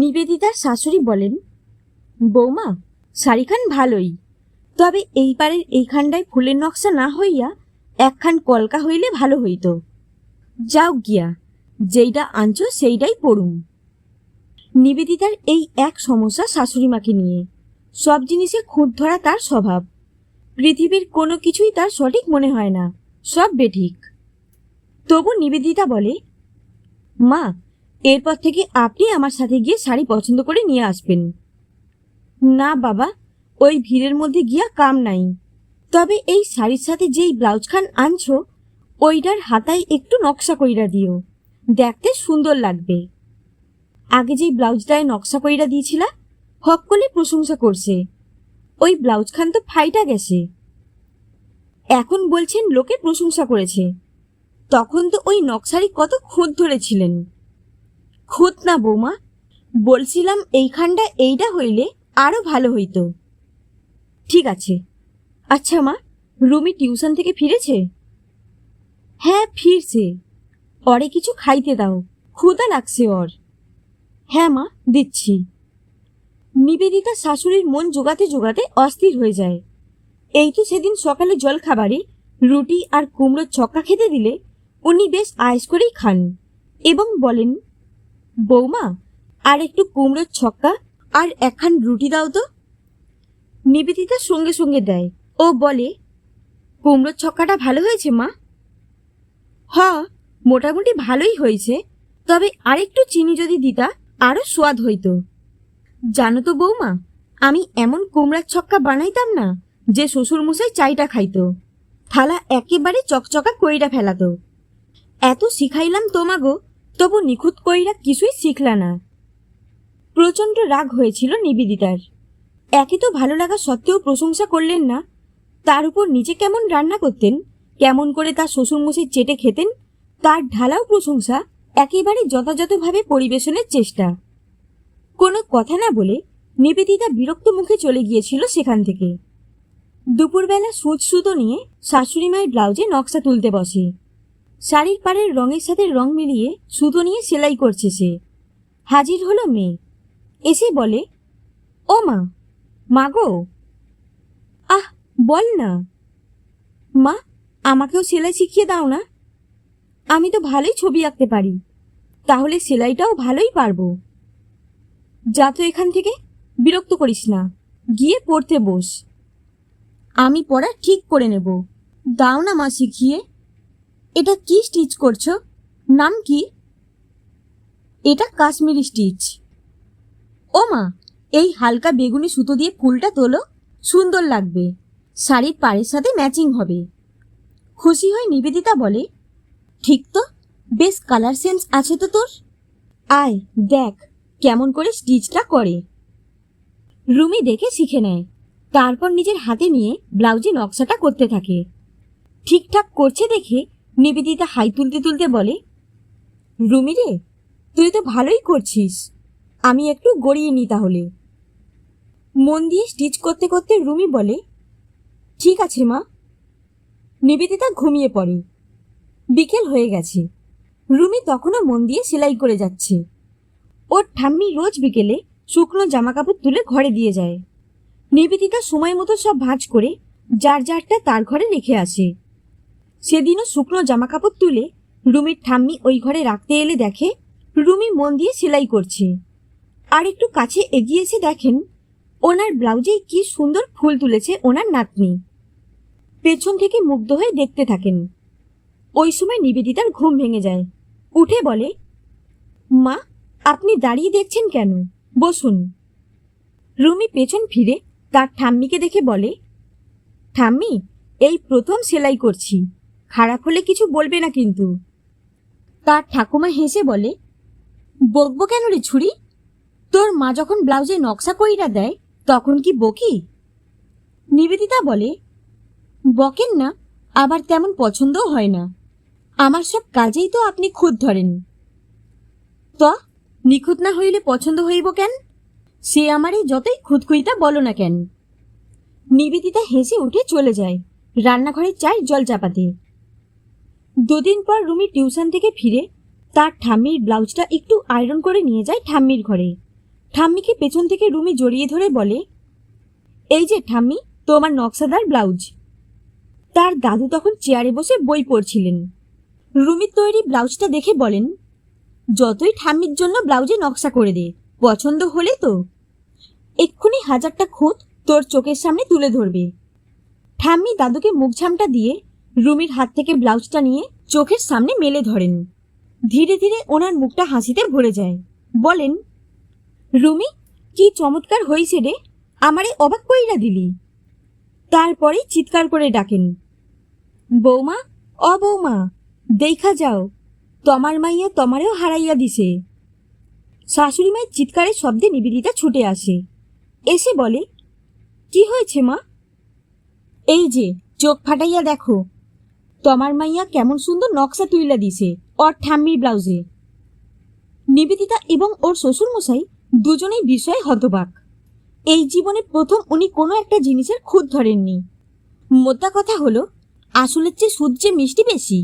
নিবেদিতার শাশুড়ি বলেন, বৌমা, শাড়িখান ভালোই। তবে এই পারের এইখানটায় ফুলের নকশা না হইয়া একখান কলকা হইলে ভালো হইত। যাও গিয়া যেইটা আনছ সেইটাই পড়ুম নিবেদিতার এই এক সমস্যা শাশুড়ি মাকে নিয়ে। সব জিনিসে খুঁত ধরা তার স্বভাব। পৃথিবীর কোনো কিছুই তার সঠিক মনে হয় না, সব বেঠিক। তবু নিবেদিতা বলে, মা এরপর থেকে আপনি আমার সাথে গিয়ে শাড়ি পছন্দ করে নিয়ে আসবেন। না, বাবা, ওই ভিড়ের মধ্যে গিয়া কাম নাই। তবে এই শাড়ির সাথে যেই ব্লাউজ খান আনছো, ওইটার হাতায় একটু নকশা কইরা দিও। দেখতে সুন্দর লাগবে। আগে যেই ব্লাউজটায় নকশা কইরা দিয়েছিলা হকলে প্রশংসা করছে। ওই ব্লাউজ খান তো ফাইটা গেছে। এখন বলছেন লোকে প্রশংসা করেছে। তখন তো ওই নকশারি কত খুঁত ধরেছিলেন। খুঁত না, বৌমা। বলছিলাম এইখানটা এইটা হইলে আরও ভালো হইতো। ঠিক আছে। আচ্ছা মা, রুমি টিউশন থেকে ফিরেছে? হ্যাঁ ফিরছে। অরে কিছু খাইতে দাও। ক্ষুদা লাগছে ওর। হ্যাঁ মা, দিচ্ছি। নিবেদিতা শাশুড়ির মন জোগাতে জোগাতে অস্থির হয়ে যায়। এই তো সেদিন সকালে জল খাবারে রুটি আর কুমড়োর ছক্কা খেতে দিলে উনি বেশ আয়েস করেই খান এবং বলেন বৌমা, আর একটু কুমড়োর ছক্কা আর একখান রুটি দাও তো। নিবেদিতা সঙ্গে সঙ্গে দেয়। ও বলে, কুমড়োর ছক্কাটা ভালো হয়েছে মা? হ মোটামুটি ভালোই হয়েছে। তবে আরেকটু চিনি যদি দিতা, আরও স্বাদ হইতো। জানো তো বৌমা, আমি এমন কুমড়ার ছক্কা বানাইতাম না, যে শ্বশুর মশাই চাইটা খাইতো। থালা একেবারে চকচকা কইরা ফেলাতো। এত শিখাইলাম তোমাগো তবু নিখুঁত কইরা কিছুই শিখলা না। প্রচণ্ড রাগ হয়েছিল নিবেদিতার। একে তো ভালো লাগা সত্ত্বেও প্রশংসা করলেন না। তার উপর নিজে কেমন রান্না করতেন, কেমন করে তার শ্বশুরমশাই চেটে খেতেন, তার ঢালাও প্রশংসা একেবারে যথাযথভাবে পরিবেশনের চেষ্টা। কোনো কথা না বলে নিবেদিতা বিরক্ত মুখে চলে গিয়েছিল সেখান থেকে। দুপুরবেলা সুচ সুতো নিয়ে শাশুড়ি মায়ের ব্লাউজে নকশা তুলতে বসে। শাড়ির পাড়ের রঙের সাথে রং মিলিয়ে সুতো নিয়ে সেলাই করছে সে। হাজির হলো মেয়ে। এসে বলে, ও মা মা গো? আহ, বল না। মা, আমাকেও সেলাই শিখিয়ে দাও না। আমি তো ভালোই ছবি আঁকতে পারি। তাহলে সেলাইটাও ভালোই পারব। যা তো এখান থেকে, বিরক্ত করিস না। গিয়ে পড়তে বস। আমি পড়া ঠিক করে নেব। দাও না মা শিখিয়ে। এটা কি স্টিচ করছ? নাম কি? এটা কাশ্মীরি স্টিচ। ও মা, এই হালকা বেগুনি সুতো দিয়ে ফুলটা তোলো। সুন্দর লাগবে। শাড়ির পাড়ের সাথে ম্যাচিং হবে। খুশি হয়ে নিবেদিতা বলে, ঠিক তো, বেশ কালার সেন্স আছে তো তোর? আয়, দেখ, কেমন করে স্টিচটা করে। রুমি দেখে শিখে নেয়। তারপর নিজের হাতে নিয়ে ব্লাউজে নকশাটা করতে থাকে। ঠিকঠাক করছে দেখে নিবেদিতা হাই তুলতে তুলতে বলে, রুমি রে, তুই তো ভালোই করছিস। আমি একটু গড়িয়ে নি তাহলে। মন দিয়ে স্টিচ করতে করতে রুমি বলে, ঠিক আছে মা। নিবেদিতা ঘুমিয়ে পড়ে। বিকেল হয়ে গেছে। রুমি তখনও মন দিয়ে সেলাই করে যাচ্ছে। ওর ঠাম্মি রোজ বিকেলে শুকনো জামাকাপড় তুলে ঘরে দিয়ে যায়। নিবেদিতা সময় মতো সব ভাঁজ করে, যার যারটা তার ঘরে রেখে আসে। সেদিনও শুকনো জামাকাপড় তুলে রুমির ঠাম্মি ওই ঘরে রাখতে এলে দেখে, রুমি মন দিয়ে সেলাই করছে। আর একটু কাছে এগিয়ে এসে দেখেন, ওনার ব্লাউজে কি সুন্দর ফুল তুলেছে ওনার নাতনি। পেছন থেকে মুগ্ধ হয়ে দেখতে থাকেন। ওই সময় নিবেদিতার ঘুম ভেঙে যায়। উঠে বলে, মা, আপনি দাঁড়িয়ে দেখছেন কেন? বসুন। রুমি পেছন ফিরে তার ঠাম্মিকে দেখে বলে, ঠাম্মি, এই প্রথম সেলাই করছি। খারাপ হলে কিছু বলবে না কিন্তু। তার ঠাকুমা হেসে বলে, বকবো কেন রে ছুরি? তোর মা যখন ব্লাউজে নকশা কইরা দেয়, তখন কি বকি? নিবেদিতা বলে, বকেন না, আবার তেমন পছন্দও হয় না। আমার সব কাজেই তো আপনি খুদ ধরেন। তো, নিখুঁত না হইলে পছন্দ হইব কেন? সে আমারে যতই খুঁতখুইতা বলো না কেন? নিবেদিতা হেসে উঠে চলে যায়। রান্নাঘরে চায় জল চাপাতে। দুদিন পর রুমি টিউশন থেকে ফিরে, তার ঠাম্মির ব্লাউজটা একটু আয়রন করে নিয়ে যায় ঠাম্মির ঘরে। ঠাম্মিকে পেছন থেকে রুমি জড়িয়ে ধরে বলে, এই যে ঠাম্মি, তোমার নকশাদার ব্লাউজ। তার দাদু তখন চেয়ারে বসে বই পড়ছিলেন। রুমির তৈরি ব্লাউজটা দেখে বলেন, যতই ঠাম্মির জন্য ব্লাউজে নকশা করে দে, পছন্দ হলে তো। এক্ষুনি হাজারটা খুঁত তোর চোখের সামনে তুলে ধরবে। ঠাম্মি দাদুকে মুখঝামটা দিয়ে রুমির হাত থেকে ব্লাউজটা নিয়ে চোখের সামনে মেলে ধরেন। ধীরে ধীরে ওনার মুখটা হাসিতে ভরে যায়। বলেন, রুমি, কি চমৎকার হয়েছে রে, আমারে অবাক কইরা দিলি। তারপরে চিৎকার করে ডাকেন, বৌমা, অ বৌমা, দেখা যাও, তোমার মাইয়া তোমারেও হারাইয়া দিছে। শাশুড়ি মায়ের চিৎকারের শব্দে নিবেদিতা ছুটে আসে। এসে বলে, কি হয়েছে মা? এই যে, চোখ ফাটাইয়া দেখো তোমার মাইয়া কেমন সুন্দর নকশা তুইলা দিছে, ওর ঠাম্মির ব্লাউজে নিবেদিতা এবং ওর শ্বশুর মশাই দুজনেই বিষয়ে হতবাক। এই জীবনে প্রথম উনি কোনো একটা জিনিসের খুঁত ধরেননি। মোদ্দা কথা হলো, আসলের চেয়ে সুদ যে মিষ্টি বেশি?